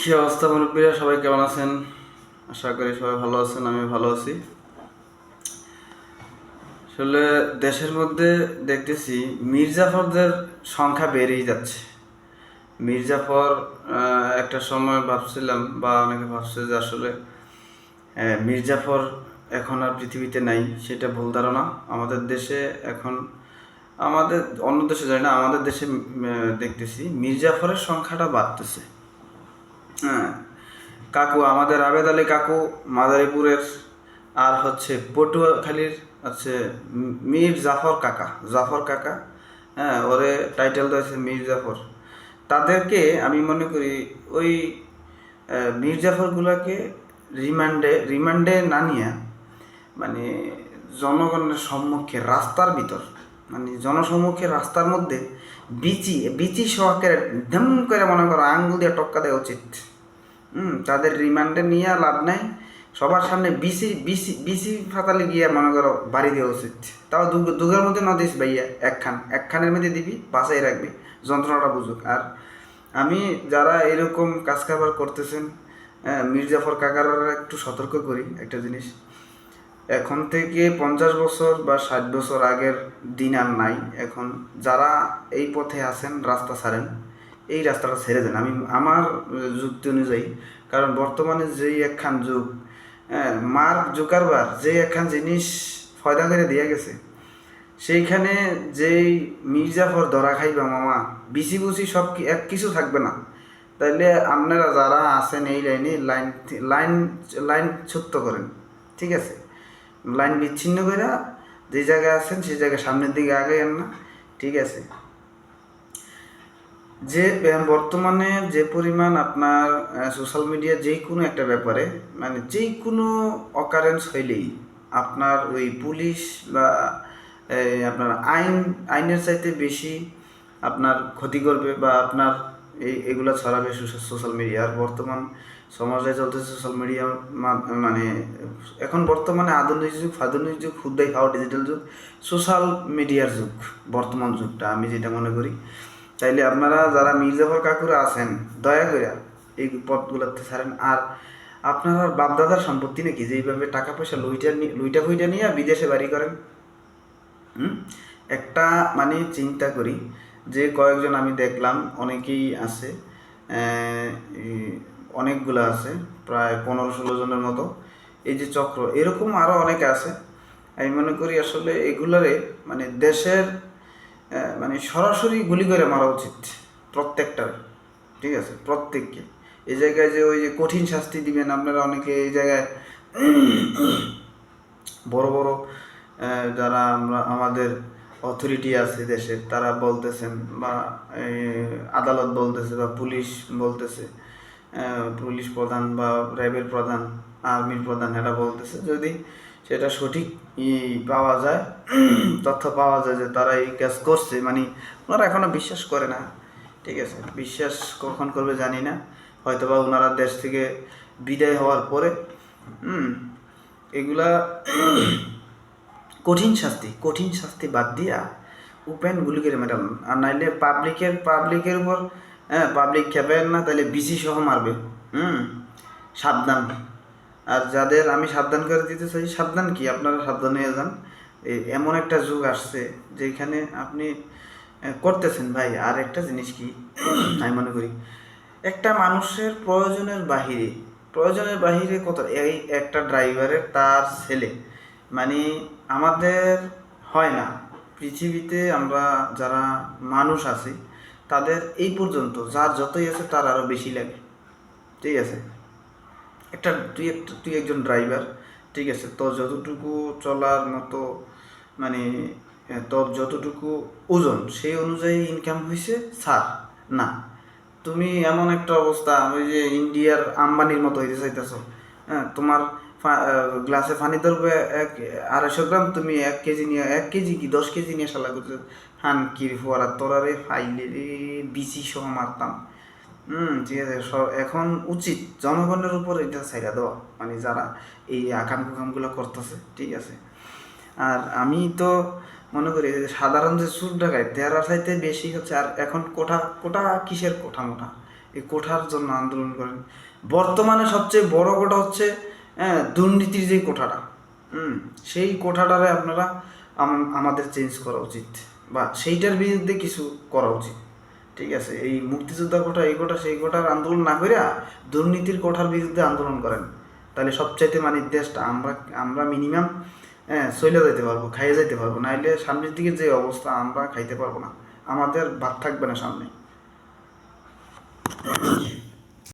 কি অবস্থা মুরব্বীরা? সবাই কেমন আছেন? আশা করি সবাই ভালো আছেন আমি ভালো আছি। আসলে দেশের মধ্যে দেখতেছি মির্জাফরদের সংখ্যা বেড়েই যাচ্ছে। মির্জাফর একটা সময় ভাবছিলাম বা অনেকে ভাবছে যে আসলে মির্জাফর এখন আর পৃথিবীতে নাই, সেটা ভুল ধারণা। আমাদের দেশে এখন, আমাদের, অন্য দেশে যায় না, আমাদের দেশে দেখতেছি মির্জাফরের সংখ্যাটা বাড়তেছে। হ্যাঁ। কাকু, আমাদের আবেদ আলী কাকু, মাদারীপুরের, আর হচ্ছে পটুয়াখালীর হচ্ছে মীর জাফর কাকা জাফর কাকা হ্যাঁ ওরে টাইটেল দিয়েছে মীর জাফর। তাদেরকে আমি মনে করি ওই মীর জাফরগুলোকে রিমান্ডে রিমান্ডে না নিয়ে মানে জনগণের সম্মুখে রাস্তার ভিতর মানে জনসম্মুখে রাস্তার মধ্যে বিচি বিচি সহকারে ধম করে মনে করো আঙ্গুল দিয়ে টক্কা দেওয়া উচিত। হুম, তাদের রিমান্ডে নিয়ে লাভ নাই। সবার সামনে বিসি বিসি বিসি ফাতালে গিয়ে মনে করো বাড়ি দেওয়া উচিত। তাও দুগের মধ্যে ন দিস ভাইয়া, একখান, একখানের মধ্যে দিবি বাসায় রাখবি, যন্ত্রণাটা বুঝুক। আর আমি যারা এরকম কাজ কারবার করতেছেন মির্জাফর কাকারা একটু সতর্ক করি একটা জিনিস। এখন থেকে পঞ্চাশ বছর বা ষাট বছর আগের দিন আর নাই। এখন যারা এই পথে আছেন রাস্তা ছাড়েন এই রাস্তাটা ছেড়ে দেন। আমি আমার যুক্তি অনুযায়ী কারণ বর্তমানে যেই একখান যুগ হ্যাঁ, মার্ক জুকারবার যে একখান জিনিস ফয়দা করে দিয়ে গেছে সেইখানে যেই মির্জাফর ধরা খাইবা মামা বিসি বুসি সব এক কিছু থাকবে না। তাইলে আপনারা যারা আছেন এই লাইনে লাইন লাইন লাইন ছুত্ত করেন ঠিক আছে? লাইন বিচ্ছিন্ন করে যে জায়গায় আছেন সেই জায়গায় সামনের দিকে আগে না, ঠিক আছে? যে বর্তমানে যে পরিমাণ আপনার সোশ্যাল মিডিয়া যে কোনো একটা ব্যাপারে মানে যে কোনো অকারেন্স হইলেই আপনার ওই পুলিশ বা আপনার আইন, আইনের চাইতে বেশি আপনার ক্ষতি করবে বা আপনার এই, এগুলা ছড়াবে সোশ্যাল মিডিয়ার বর্তমান সমাজে চলতেছে সোশ্যাল মিডিয়া মানে এখন বর্তমানে আধুনিক যুগ আধুনিক যুগ হুদ্দাই খাওয়া ডিজিটাল যুগ সোশ্যাল মিডিয়ার যুগ, বর্তমান যুগটা আমি যেটা মনে করি। তাইলে আপনারা যারা মির্জাফর কাকুরা আছেন, দয়া করে এই পথগুলোতে ছাড়েন। আর আপনারা বাপদাদার সম্পত্তি নাকি, যেইভাবে টাকা পয়সা লুইটা লুইটা ফুইটা নিয়ে বিদেশে বাড়ি করেন? হুম? একটা মানে চিন্তা করি যে কয়েকজন আমি দেখলাম, অনেকেই আছে অনেকগুলো আছে, প্রায় পনেরো ষোলো জনের মতো। এই যে চক্র, এরকম আরও অনেকে আছে। আমি মনে করি আসলে এগুলারে মানে দেশের মানে সরাসরি গুলি করে মারা উচিত প্রত্যেকটার, ঠিক আছে? প্রত্যেককে। এই জায়গায় যে ওই যে কঠিন শাস্তি দিবেন, আপনারা অনেকে এই জায়গায় বড় বড় যারা আমরা, আমাদের অথরিটি আছে দেশের তারা বলতেছেন বা আদালত বলতেছে বা পুলিশ বলতেছে পুলিশ প্রধান বা র্যাবের প্রধান, আর্মির প্রধান, এরা বলতেছে যদি সেটা সঠিক ই পাওয়া যায়, তথ্য পাওয়া যায় যে তারা এই কাজ করছে মানে ওনারা এখনও বিশ্বাস করে না, ঠিক আছে? বিশ্বাস কখন করবে জানি না, হয়তোবা ওনারা দেশ থেকে বিদায় হওয়ার পরে এগুলা কঠিন শাস্তি কঠিন শাস্তি বাদ দিয়া ওপেন গুলি করে ম্যাডাম আর নাইলে পাবলিকের পাবলিকের উপর হ্যাঁ পাবলিক খেপেন না তাহলে বিসি সহ মারবে, হুম? সাবধান। আর যাদের আমি সাবধান করে দিতে চাই, সাবধান কি? আপনারা সাবধান হয়ে যান এমন একটা যুগ আসছে যেখানে আপনি করতেছেন ভাই। আর একটা জিনিস কি? আমি মনে করি, একটা মানুষের প্রয়োজনের বাহিরে প্রয়োজনের বাহিরে কত এই একটা ড্রাইভারের তার ছেলে মানে আমাদের হয় না। পৃথিবীতে আমরা যারা মানুষ আছি, তাদের এই পর্যন্ত যার যতই আছে তার আরও বেশি লাগে। ঠিক আছে? একটা তুই একটা তুই একজন ড্রাইভার ঠিক আছে? তোর যতটুকু চলার মতো মানে তোর যতটুকু ওজন, সেই অনুযায়ী ইনকাম হয়েছে ছাড় না। তুমি এমন একটা অবস্থা, ওই যে ইন্ডিয়ার আম্বানির মতো হইতে চাইতেছ। হ্যাঁ তোমার গ্লাসে পানি ধরবে, এক, আড়াইশো গ্রাম, তুমি এক কেজি নিয়ে, এক কেজি কি, দশ কেজি নিয়ে শালা করছ হান কির ফোয়ারা, তোরা রে ফাইলে রে, বিচি সহ মারতাম। হুম, ঠিক আছে এখন উচিত, জনগণের উপর এটা ছাইড়া দেওয়া মানে যারা এই আকাম কুকামগুলো করতেছে, ঠিক আছে। আর আমি তো মনে করি সাধারণ যে সুর ডাকায় তেরার চাইতে বেশি হচ্ছে, আর এখন কোঠা কোঠা কিসের কোঠা মোটা? এই কোঠার জন্য আন্দোলন করেন। বর্তমানে সবচেয়ে বড় কোটা হচ্ছে হ্যাঁ দুর্নীতির যে কোঠাটা, হুম, সেই কোঠাটারে আপনারা আমাদের চেঞ্জ করা উচিত বা সেইটার বিরুদ্ধে কিছু করা উচিত, ঠিক আছে? এই মুক্তিযোদ্ধা কোঠা, এই কোঠা, সেই কোঠার আন্দোলন না করে দুর্নীতির কোঠার বিরুদ্ধে আন্দোলন করেন, তাহলে সবচাইতে মানে দেশটা আমরা আমরা মিনিমাম হ্যাঁ চলে যাইতে পারব, খাইয়ে যাইতে পারব, নাইলে সামনের দিকে যে অবস্থা আমরা খাইতে পারব না, আমাদের ভাত থাকবে না সামনে।